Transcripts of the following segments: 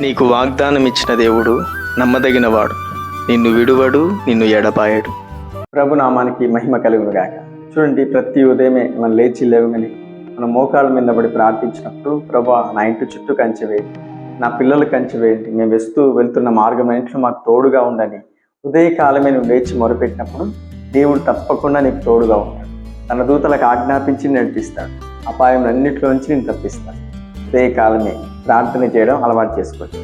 నీకు వాగ్దానం ఇచ్చిన దేవుడు నమ్మదగినవాడు. నిన్ను విడువడు నిన్ను ఎడపాయడు ప్రభు నామానికి మహిమ కలుగునుగాక చూడండి ప్రతి ఉదయమే మనం లేచి లేవగానే మన మోకాళ్ళ మీద పడి ప్రార్థించినప్పుడు ప్రభా నా ఇంటి చుట్టూ కంచివేయండి నా పిల్లలు కంచివేయండి మేము వెస్తూ వెళ్తున్న మార్గం ఇంట్లో మాకు తోడుగా ఉండని ఉదయకాలమే నువ్వు లేచి మొరపెట్టినప్పుడు దేవుడు తప్పకుండా నీకు తోడుగా ఉంటాడు. తన దూతలకు ఆజ్ఞాపించి నడిపిస్తాడు అపాయం అన్నింటిలోంచి నేను తప్పిస్తాను ఉదయకాలమే ప్రార్థన చేయడం అలవాటు చేసుకోవచ్చు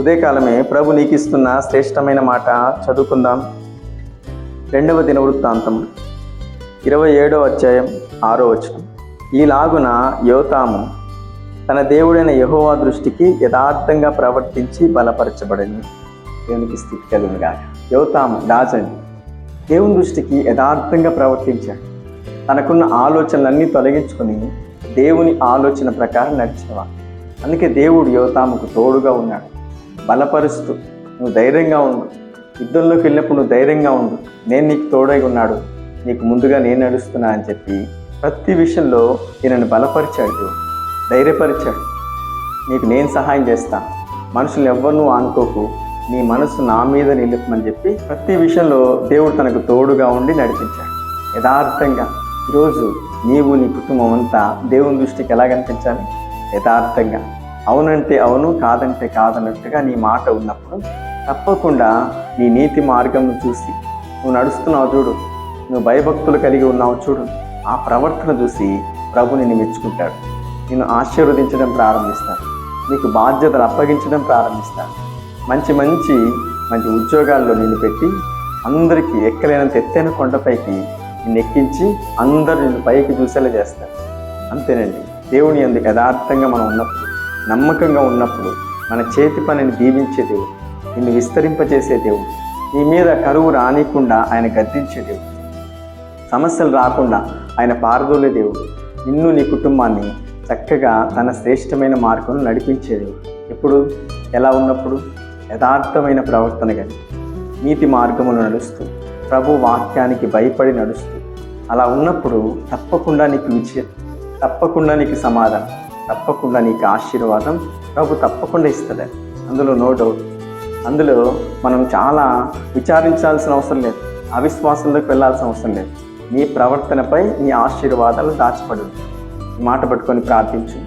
ఉదయకాలమే ప్రభు నీకు ఇస్తున్న శ్రేష్టమైన మాట చదువుకుందాం. రెండవ దినవృత్తాంతం ఇరవై ఏడవ అధ్యాయం ఆరో వచనం. ఈలాగున యోతాము తన దేవుడైన యహోవా దృష్టికి యథార్థంగా ప్రవర్తించి బలపరచబడింది దేవునికి స్థితి కలిగినగా యోతాము రాజండి. దేవుని దృష్టికి యథార్థంగా ప్రవర్తించాడు. తనకున్న ఆలోచనలన్నీ తొలగించుకొని దేవుని ఆలోచన ప్రకారం నడిచేవాడు అందుకే దేవుడు యోతాముకు తోడుగా ఉన్నాడు. బలపరుస్తూ నువ్వు ధైర్యంగా ఉండు. యుద్ధంలోకి వెళ్ళినప్పుడు నువ్వు ధైర్యంగా ఉండు. నేను నీకు తోడై ఉన్నాడు. నీకు ముందుగా నేను నడుస్తున్నా అని చెప్పి ప్రతి విషయంలో ఈయనను బలపరిచాడు ధైర్యపరిచాడు. నీకు నేను సహాయం చేస్తాను మనుషులు ఎవ్వరు అనుకోకు నీ మనసు నా మీద నిలుపుమని చెప్పి ప్రతి విషయంలో దేవుడు తనకు తోడుగా ఉండి నడిపించాడు. యథార్థంగా ఈరోజు నీవు నీ కుటుంబం అంతా దేవుని దృష్టికి ఎలా కనిపించాలి? యథార్థంగా. అవునంటే అవును కాదంటే కాదన్నట్టుగా నీ మాట ఉన్నప్పుడు తప్పకుండా నీ నీతి మార్గం చూసి నువ్వు నడుస్తున్నావు చూడు నువ్వు భయభక్తులు కలిగి ఉన్నావు చూడు ఆ ప్రవర్తన చూసి ప్రభు నిన్ను మెచ్చుకుంటాడు. నిన్ను ఆశీర్వదించడం ప్రారంభిస్తాను నీకు బాధ్యతలు అప్పగించడం ప్రారంభిస్తాను మంచి మంచి మంచి ఉద్యోగాల్లో నిన్ను పెట్టి అందరికీ ఎక్కలేనంత ఎత్తైన కొండపైకి నిన్ను ఎక్కించి అందరు నిన్ను పైకి చూసేలా చేస్తాను అంతేనండి. దేవుని అందు యథార్థంగా మనం ఉన్నప్పుడు నమ్మకంగా ఉన్నప్పుడు మన చేతి పనిని దీవించే దేవుడు నిన్ను విస్తరింపజేసే దేవుడు నీ మీద కరువు రానికుండా ఆయన గద్దించే దేవుడు సమస్యలు రాకుండా ఆయన పారదోలే దేవుడు నిన్ను నీ కుటుంబాన్ని చక్కగా తన శ్రేష్టమైన మార్గంలో నడిపించే దేవుడు. ఎప్పుడు? ఎలా ఉన్నప్పుడు? యథార్థమైన ప్రవర్తన కలిగి నీతి మార్గములు నడుస్తూ ప్రభు వాక్యానికి భయపడి నడుస్తూ అలా ఉన్నప్పుడు తప్పకుండా నీకు విజయం. తప్పకుండా నీకు సమాధానం తప్పకుండా నీకు ఆశీర్వాదం. ప్రభు తప్పకుండా ఇస్తుంది అందులో నో డౌట్ అందులో మనం చాలా విచారించాల్సిన అవసరం లేదు. అవిశ్వాసంలోకి వెళ్ళాల్సిన అవసరం లేదు. నీ ప్రవర్తనపై నీ ఆశీర్వాదాలు దాచిపడు ఈ మాట పట్టుకొని ప్రార్థించు.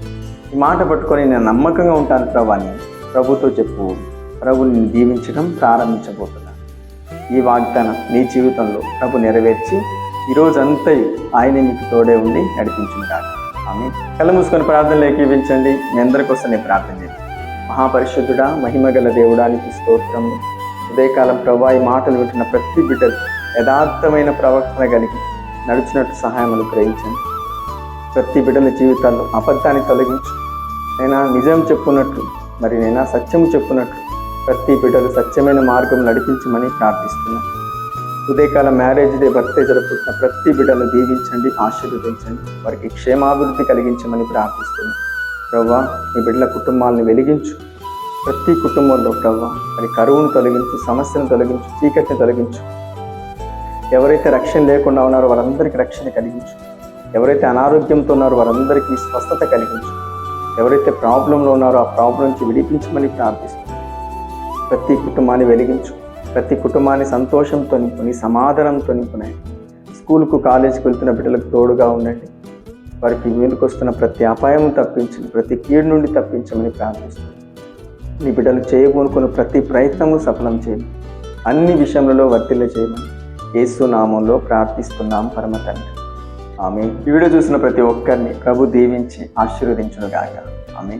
ఈ మాట పట్టుకొని నేను నమ్మకంగా ఉంటాను ప్రభు అని ప్రభుతో చెప్పు. ప్రభు నిన్ను దీవించడం ప్రారంభించబోతున్నాను ఈ వాగ్దానం నీ జీవితంలో ప్రభు నెరవేర్చి ఈ రోజంతా ఆయన నీకు తోడే ఉండి నడిపించుంటాడు. ఆమె కళ్ళు మూసుకొని ప్రార్థనలు ఏకీవించండి మీ అందరి కోసం నేను ప్రార్థన చేయండి. మహాపరిశుద్ధుడా మహిమగల దేవుడానికి స్తోత్రం. ఉదయకాలం ప్రభా ఈ మాటలు వింటున్న ప్రతి బిడ్డలు యథార్థమైన ప్రవర్తన కలిగి నడుచున్నట్టు సహాయం అనుగ్రహించండి ప్రతి బిడ్డల జీవితాల్లో అబద్ధాన్ని తొలగించు. నేను నిజం చెప్పున్నట్లు మరి నేను సత్యం చెప్పున్నట్లు ప్రతి బిడ్డలు సత్యమైన మార్గం నడిపించమని ప్రార్థిస్తున్నాను ఉదయకాల మ్యారేజ్ డే బర్త్డే జరుపుకున్న ప్రతి బిడ్డను దీవించండి ఆశీర్వదించండి. వారికి క్షేమాభివృద్ధి కలిగించమని ప్రార్థిస్తున్నాను ప్రవ్వా మీ బిడ్డల కుటుంబాలను వెలిగించు. ప్రతి కుటుంబంలో ప్రవ్వా మరి కరువును తొలగించు సమస్యను తొలగించు చీకటిని తొలగించు. ఎవరైతే రక్షణ లేకుండా ఉన్నారో వారందరికీ రక్షణ కలిగించు. ఎవరైతే అనారోగ్యంతో ఉన్నారో వారందరికీ స్వస్థత కలిగించు. ఎవరైతే ప్రాబ్లంలో ఉన్నారో ఆ ప్రాబ్లం నుంచి విడిపించమని ప్రార్థిస్తున్నాను ప్రతి కుటుంబాన్ని వెలిగించు. ప్రతి కుటుంబాన్ని సంతోషంతో నింపుని సమాధానంతో నింపునాయి స్కూల్కు కాలేజీకి వెళ్తున్న బిడ్డలకు తోడుగా ఉండండి. వారికి వీలుకు వస్తున్న ప్రతి అపాయం తప్పించండి ప్రతి కీడు నుండి తప్పించమని ప్రార్థిస్తున్నాను నీ బిడ్డలు చేయబోనుకున్న ప్రతి ప్రయత్నము సఫలం చేయండి. అన్ని విషయములలో వర్తిల్ల చేయమని యేసు నామంలో ప్రార్థిస్తున్నాం పరమ తండ్రి. ఆమె ఈ వీడియో చూసిన ప్రతి ఒక్కరిని ప్రభు దీవించి ఆశీర్వదించునుగాక. ఆమె